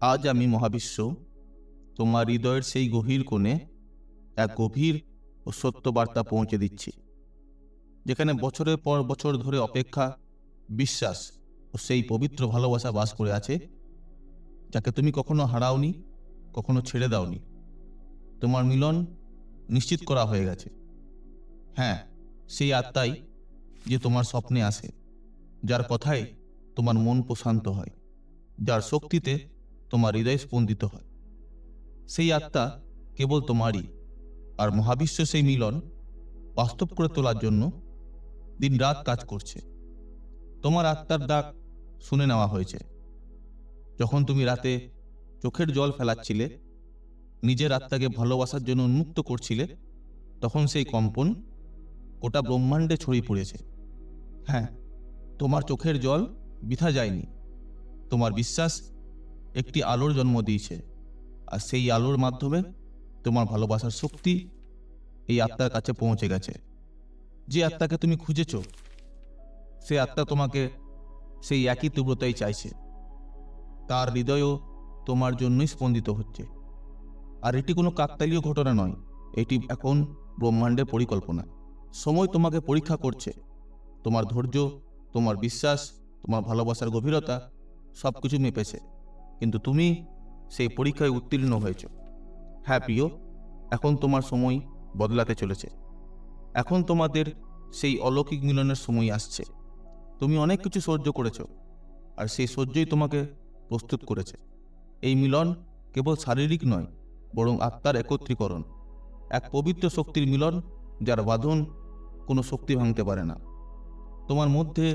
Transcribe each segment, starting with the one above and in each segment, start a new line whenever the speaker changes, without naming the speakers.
আজ আমি মহাবিশ্ব, তোমার হৃদয়ের সেই গভীর কোণে এক গভীর ও সত্য বার্তা পৌঁছে দিচ্ছি, যেখানে বছরের পর বছর ধরে অপেক্ষা, বিশ্বাস ও সেই পবিত্র ভালোবাসা বাস করে আছে, যাকে তুমি কখনো হারাওনি, কখনো ছেড়ে দাওনি। তোমার মিলন নিশ্চিত করা হয়ে গেছে। হ্যাঁ সেই আত্মাই যে তোমার স্বপ্নে আসে, যার কথায় তোমার মন প্রশান্ত হয়, যার শক্তিতে তোমার হৃদয় স্পন্দিত হয়। সেই আত্মা কেবল তোমারই, আর মহাবিশ্ব সেই মিলন বাস্তব করে তোলার জন্য দিনরাত কাজ করছে। তোমার আত্মার ডাক শুনে নেওয়া হয়েছে। যখন তুমি রাতে চোখের জল ফেলাচ্ছিলে, নিজের আত্মাকে ভালোবাসার জন্য উন্মুক্ত করছিলে, তখন সেই কম্পন গোটা ব্রহ্মাণ্ডে ছড়িয়ে পড়েছে। হ্যাঁ তোমার চোখের জল বৃথা যায়নি। তোমার বিশ্বাস একটি আলোর জন্ম দিয়েছে। আর সেই আলোর মাধ্যমে তোমার ভালোবাসার শক্তি এই আত্মার কাছে পৌঁছে গেছে। যে আত্মাকে তুমি খুঁজেছ, সে আত্মা তোমাকে সেই একই তীব্রতাই চাইছে। তার হৃদয়ও তোমার জন্যই স্পন্দিত হচ্ছে। আর এটি কোনো কাকতালীয় ঘটনা নয়, এটি এখন ব্রহ্মাণ্ডের পরিকল্পনা। সময় তোমাকে পরীক্ষা করছে। তোমার ধৈর্য, তোমার বিশ্বাস, তোমার ভালোবাসার গভীরতা সব কিছু মেপেছে। কিন্তু তুমি সেই পরীক্ষায় উত্তীর্ণ হয়েছ। হ্যাঁ প্রিয়, এখন তোমার সময় বদলাতে চলেছে। এখন তোমাদের সেই অলৌকিক মিলনের সময় আসছে। তুমি অনেক কিছু সহ্য করেছ, আর সেই সহ্যই তোমাকে প্রস্তুত করেছে। এই মিলন কেবল শারীরিক নয়, বরং আত্মার একত্রীকরণ। এক পবিত্র শক্তির মিলন, যার বাঁধন কোনো শক্তি ভাঙতে পারে না। তোমার মধ্যে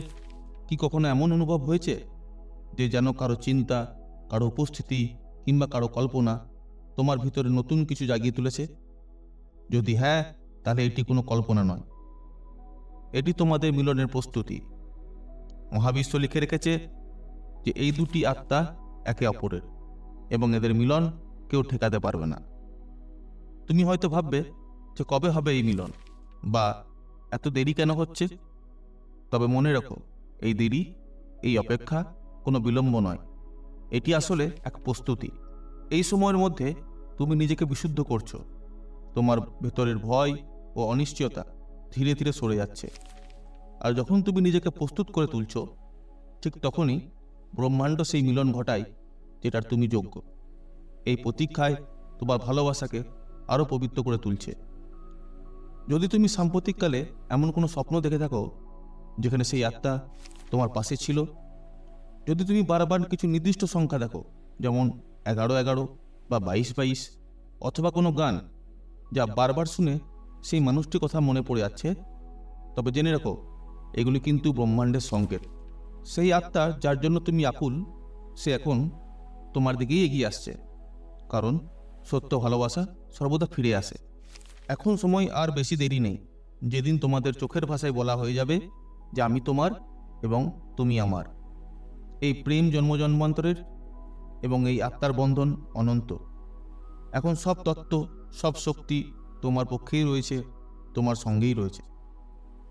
কি কখনো এমন অনুভব হয়েছে, যে যেন কারও চিন্তা কারও উপস্থিতি কিংবা কারও কল্পনা তোমার ভিতরে নতুন কিছু জাগিয়ে তুলেছে? যদি হ্যাঁ তাহলে এটি কোনো কল্পনা নয়। এটি তোমাদের মিলনের প্রস্তুতি। মহাবিশ্ব লিখে রেখেছে যে এই দুটি আত্মা একে অপরের এবং এদের মিলন কেউ ঠেকাতে পারবে না। তুমি হয়তো ভাববে যে কবে হবে এই মিলন? বা এত দেরি কেন হচ্ছে? তবে মনে রাখো, এই দেরি, এই অপেক্ষা কোনো বিলম্ব নয়। এটি আসলে এক প্রস্তুতি। এই সময়ের মধ্যে তুমি নিজেকে বিশুদ্ধ করছ। তোমার ভেতরের ভয় ও অনিশ্চয়তা ধীরে ধীরে সরে যাচ্ছে। আর যখন তুমি নিজেকে প্রস্তুত করে তুলছ, ঠিক তখনই ব্রহ্মাণ্ড সেই মিলন ঘটায় যেটার তুমি যোগ্য। এই প্রতীক্ষায় তোমার ভালোবাসাকে আরও পবিত্র করে তুলছে। যদি তুমি সাম্প্রতিককালে এমন কোনো স্বপ্ন দেখে থাকো, যেখানে সেই আত্মা তোমার পাশে ছিল যদি তুমি বারবার কিছু নির্দিষ্ট সংখ্যা দেখো, যেমন এগারো এগারো বা বাইশ বাইশ, অথবা কোনো গান যা বারবার শুনে সেই মানুষটির কথা মনে পড়ে যাচ্ছে, তবে জেনে রাখো, এগুলি কিন্তু ব্রহ্মাণ্ডের সংকেত। সেই আত্মা যার জন্য তুমি আকুল, সে এখন তোমার দিকেই এগিয়ে আসছে, কারণ সত্য ভালোবাসা সর্বদা ফিরে আসে। এখন সময় আর বেশি দেরি নেই, যেদিন তোমাদের চোখের ভাষায় বলা হয়ে যাবে যে আমি তোমার এবং তুমি আমার। এই প্রেম জন্মজন্মান্তরের এবং এই আত্মার বন্ধন অনন্ত। এখন সব তত্ত্ব, সব শক্তি তোমার পক্ষেই রয়েছে, তোমার সঙ্গেই রয়েছে।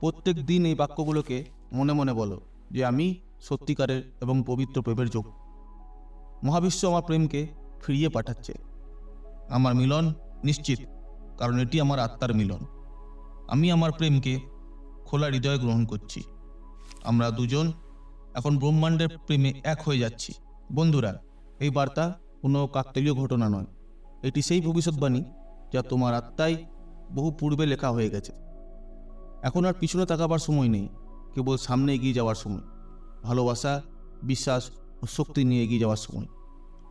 প্রত্যেক দিন এই বাক্যগুলোকে মনে মনে বলো যে আমি সত্যিকারের এবং পবিত্র প্রেমের যোগ। মহাবিশ্ব আমার প্রেমকে ফিরিয়ে পাঠাচ্ছে। আমার মিলন নিশ্চিত, কারণ এটি আমার আত্মার মিলন। আমি আমার প্রেমকে খোলা হৃদয়ে গ্রহণ করছি। আমরা দুজন এখন ব্রহ্মাণ্ডের প্রেমে এক হয়ে যাচ্ছি। বন্ধুরা, এই বার্তা কোনো কাকতালীয় ঘটনা নয়। এটি সেই ভবিষ্যৎবাণী যা তোমার আত্মায় বহু পূর্বে লেখা হয়ে গেছে। এখন আর পিছনে তাকাবার সময় নেই, কেবল সামনে এগিয়ে যাওয়ার সময়। ভালোবাসা, বিশ্বাস ও শক্তি নিয়ে এগিয়ে যাওয়ার সময়।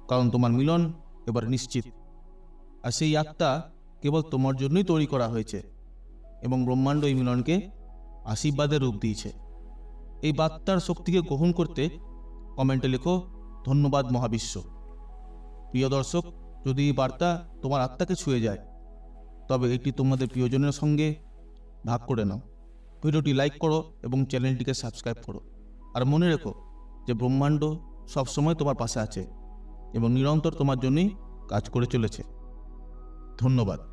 কারণ তোমার মিলন এবার নিশ্চিত। আর সেই আত্মা কেবল তোমার জন্যই তৈরি করা হয়েছে এবং ব্রহ্মাণ্ড এই মিলনকে আশীর্বাদের রূপ দিয়েছে। এই বার্তার শক্তিকে গ্রহণ করতে কমেন্টে লেখো, ধন্যবাদ মহাবিশ্ব। প্রিয় দর্শক, যদি এই বার্তা তোমার আত্মাকে ছুঁয়ে যায়, তবে এটি তোমাদের প্রিয়জনের সঙ্গে ভাগ করে নাও। ভিডিওটি লাইক করো এবং চ্যানেলটিকে সাবস্ক্রাইব করো। আর মনে রেখো যে ব্রহ্মাণ্ড সবসময় তোমার পাশে আছে এবং নিরন্তর তোমার জন্যই কাজ করে চলেছে। ধন্যবাদ।